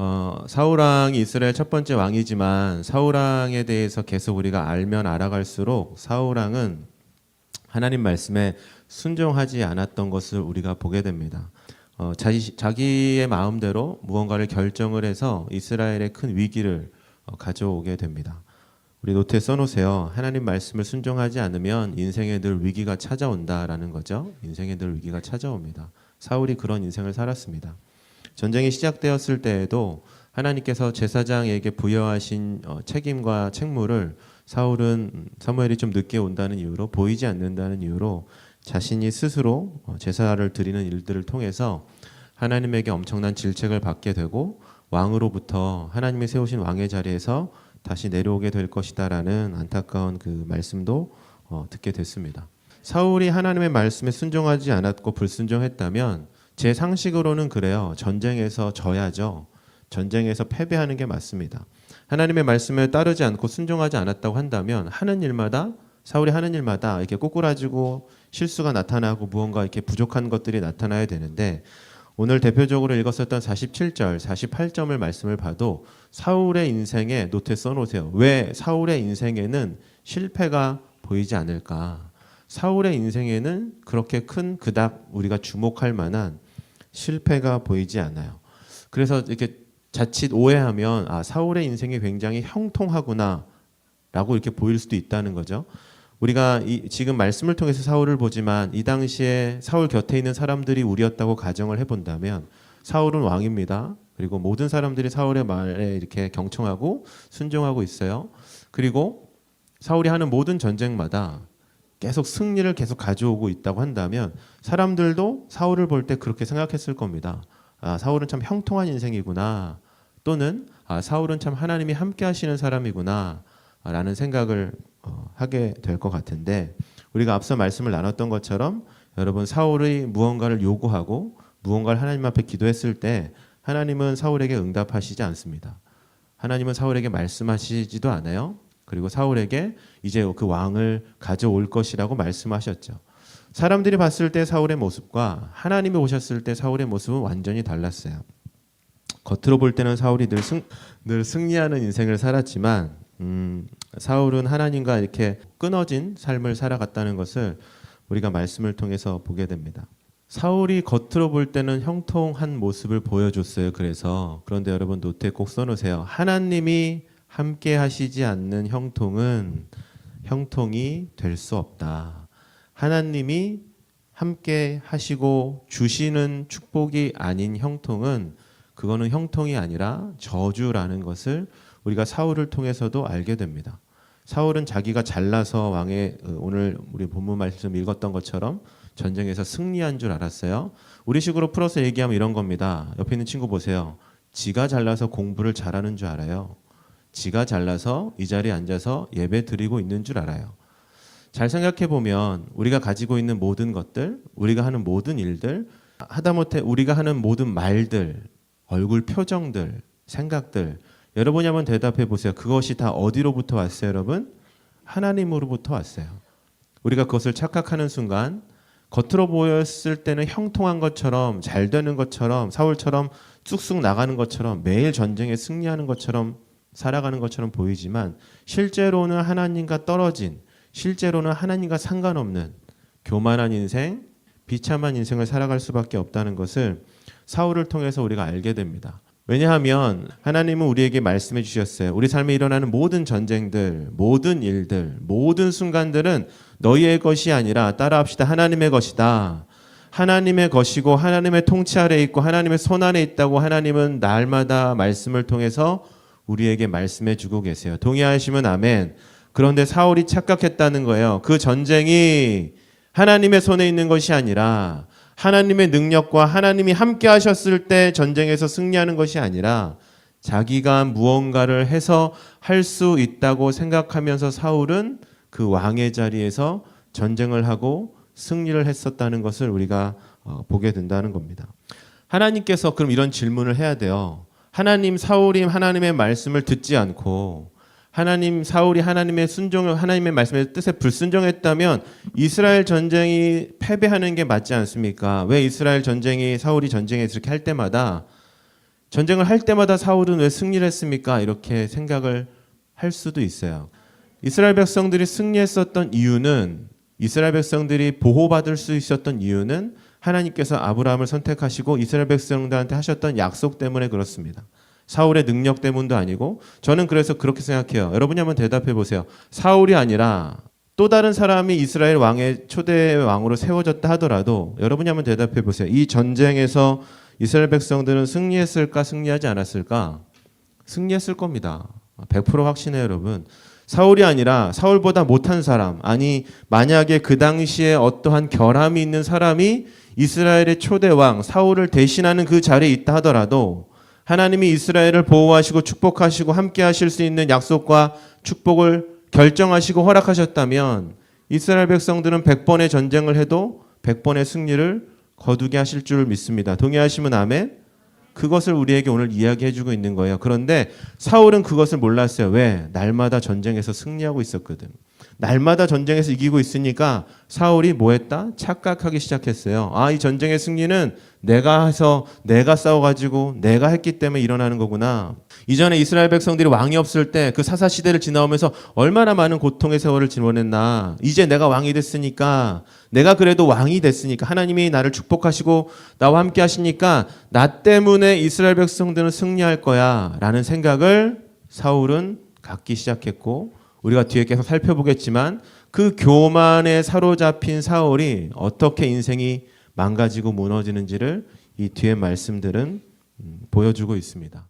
어, 사울 왕이 이스라엘 첫 번째 왕이지만 사울 왕에 대해서 계속 우리가 알면 알아갈수록 사울 왕은 하나님 말씀에 순종하지 않았던 것을 우리가 보게 됩니다. 어, 자기, 자기의 마음대로 무언가를 결정을 해서 이스라엘의 큰 위기를 어, 가져오게 됩니다. 우리 노트에 써놓으세요. 하나님 말씀을 순종하지 않으면 인생에 늘 위기가 찾아온다라는 거죠. 인생에 늘 위기가 찾아옵니다. 사울이 그런 인생을 살았습니다. 전쟁이 시작되었을 때에도 하나님께서 제사장에게 부여하신 어, 책임과 책무를 사울은 사무엘이 좀 늦게 온다는 이유로 보이지 않는다는 이유로 자신이 스스로 어, 제사를 드리는 일들을 통해서 하나님에게 엄청난 질책을 받게 되고 왕으로부터 하나님이 세우신 왕의 자리에서 다시 내려오게 될 것이다라는 안타까운 그 말씀도 어, 듣게 됐습니다. 사울이 하나님의 말씀에 순종하지 않았고 불순종했다면 제 상식으로는 그래요. 전쟁에서 져야죠. 전쟁에서 패배하는 게 맞습니다. 하나님의 말씀에 따르지 않고 순종하지 않았다고 한다면 하는 일마다 사울이 하는 일마다 이렇게 꼬꾸라지고 실수가 나타나고 무언가 이렇게 부족한 것들이 나타나야 되는데 오늘 대표적으로 읽었었던 47절, 48점을 말씀을 봐도 사울의 인생에 노트에 써놓으세요. 왜 사울의 인생에는 실패가 보이지 않을까? 사울의 인생에는 그렇게 큰 그닥 우리가 주목할 만한 실패가 보이지 않아요. 그래서 이렇게 자칫 오해하면 아 사울의 인생이 굉장히 형통하구나라고 이렇게 보일 수도 있다는 거죠. 우리가 이, 지금 말씀을 통해서 사울을 보지만 이 당시에 사울 곁에 있는 사람들이 우리였다고 가정을 해본다면 사울은 왕입니다. 그리고 모든 사람들이 사울의 말에 이렇게 경청하고 순종하고 있어요. 그리고 사울이 하는 모든 전쟁마다 계속 승리를 계속 가져오고 있다고 한다면 사람들도 사울을 볼 때 그렇게 생각했을 겁니다. 아, 사울은 참 형통한 인생이구나. 또는 아, 사울은 참 하나님이 함께 하시는 사람이구나. 아, 라는 생각을 어, 하게 될 것 같은데 우리가 앞서 말씀을 나눴던 것처럼 여러분 사울이 무언가를 요구하고 무언가를 하나님 앞에 기도했을 때 하나님은 사울에게 응답하시지 않습니다. 하나님은 사울에게 말씀하시지도 않아요. 그리고 사울에게 이제 그 왕을 가져올 것이라고 말씀하셨죠. 사람들이 봤을 때 사울의 모습과 하나님이 오셨을 때 사울의 모습은 완전히 달랐어요. 겉으로 볼 때는 사울이 늘, 승, 늘 승리하는 인생을 살았지만 음, 사울은 하나님과 이렇게 끊어진 삶을 살아갔다는 것을 우리가 말씀을 통해서 보게 됩니다. 사울이 겉으로 볼 때는 형통한 모습을 보여줬어요. 그래서 그런데 여러분 노트에 꼭 써놓으세요. 하나님이 함께 하시지 않는 형통은 형통이 될 수 없다. 하나님이 함께 하시고 주시는 축복이 아닌 형통은 그거는 형통이 아니라 저주라는 것을 우리가 사울을 통해서도 알게 됩니다. 사울은 자기가 잘나서 왕의 어, 오늘 우리 본문 말씀 읽었던 것처럼 전쟁에서 승리한 줄 알았어요. 우리식으로 풀어서 얘기하면 이런 겁니다. 옆에 있는 친구 보세요. 지가 잘나서 공부를 잘하는 줄 알아요. 지가 잘나서 이 자리에 앉아서 예배 드리고 있는 줄 알아요. 잘 생각해 보면 우리가 가지고 있는 모든 것들, 우리가 하는 모든 일들, 하다못해 우리가 하는 모든 말들, 얼굴 표정들, 생각들, 여러분이 한번 대답해 보세요. 그것이 다 어디로부터 왔어요, 여러분? 하나님으로부터 왔어요. 우리가 그것을 착각하는 순간 겉으로 보였을 때는 형통한 것처럼 잘 되는 것처럼 사울처럼 쑥쑥 나가는 것처럼 매일 전쟁에 승리하는 것처럼 살아가는 것처럼 보이지만 실제로는 하나님과 떨어진 실제로는 하나님과 상관없는 교만한 인생, 비참한 인생을 살아갈 수밖에 없다는 것을 사울을 통해서 우리가 알게 됩니다. 왜냐하면 하나님은 우리에게 말씀해 주셨어요. 우리 삶에 일어나는 모든 전쟁들, 모든 일들, 모든 순간들은 너희의 것이 아니라 따라합시다. 하나님의 것이다. 하나님의 것이고 하나님의 통치 아래 있고 하나님의 손 안에 있다고 하나님은 날마다 말씀을 통해서 우리에게 말씀해 주고 계세요. 동의하시면 아멘. 그런데 사울이 착각했다는 거예요. 그 전쟁이 하나님의 손에 있는 것이 아니라 하나님의 능력과 하나님이 함께 하셨을 때 전쟁에서 승리하는 것이 아니라 자기가 무언가를 해서 할 수 있다고 생각하면서 사울은 그 왕의 자리에서 전쟁을 하고 승리를 했었다는 것을 우리가 어, 보게 된다는 겁니다. 하나님께서 그럼 이런 질문을 해야 돼요. 하나님 사울이 하나님의 말씀을 듣지 않고 하나님 사울이 하나님의 순종을 하나님의 말씀의 뜻에 불순종했다면 이스라엘 전쟁이 패배하는 게 맞지 않습니까? 왜 이스라엘 전쟁이 사울이 전쟁에서 이렇게 할 때마다 전쟁을 할 때마다 사울은 왜 승리를 했습니까? 이렇게 생각을 할 수도 있어요. 이스라엘 백성들이 승리했었던 이유는 이스라엘 백성들이 보호받을 수 있었던 이유는 하나님께서 아브라함을 선택하시고 이스라엘 백성들한테 하셨던 약속 때문에 그렇습니다. 사울의 능력 때문도 아니고 저는 그래서 그렇게 생각해요. 여러분이 한번 대답해 보세요. 사울이 아니라 또 다른 사람이 이스라엘 왕의 초대 왕으로 세워졌다 하더라도 여러분이 한번 대답해 보세요. 이 전쟁에서 이스라엘 백성들은 승리했을까 승리하지 않았을까? 승리했을 겁니다. 100% 확신해요, 여러분. 사울이 아니라 사울보다 못한 사람, 아니 만약에 그 당시에 어떠한 결함이 있는 사람이 이스라엘의 초대 왕 사울을 대신하는 그 자리에 있다 하더라도 하나님이 이스라엘을 보호하시고 축복하시고 함께 하실 수 있는 약속과 축복을 결정하시고 허락하셨다면 이스라엘 백성들은 100번의 전쟁을 해도 100번의 승리를 거두게 하실 줄 믿습니다. 동의하시면 아멘. 그것을 우리에게 오늘 이야기해 주고 있는 거예요. 그런데 사울은 그것을 몰랐어요. 왜? 날마다 전쟁에서 승리하고 있었거든. 날마다 전쟁에서 이기고 있으니까 사울이 뭐 했다? 착각하기 시작했어요. 아, 이 전쟁의 승리는 내가 해서 내가 싸워 가지고 내가 했기 때문에 일어나는 거구나. 이전에 이스라엘 백성들이 왕이 없을 때 그 사사 시대를 지나오면서 얼마나 많은 고통의 세월을 지원했나. 이제 내가 왕이 됐으니까 내가 그래도 왕이 됐으니까 하나님이 나를 축복하시고 나와 함께 하시니까 나 때문에 이스라엘 백성들은 승리할 거야라는 생각을 사울은 갖기 시작했고 우리가 뒤에 계속 살펴보겠지만 그 교만에 사로잡힌 사울이 어떻게 인생이 망가지고 무너지는지를 이 뒤에 말씀들은 음, 보여주고 있습니다.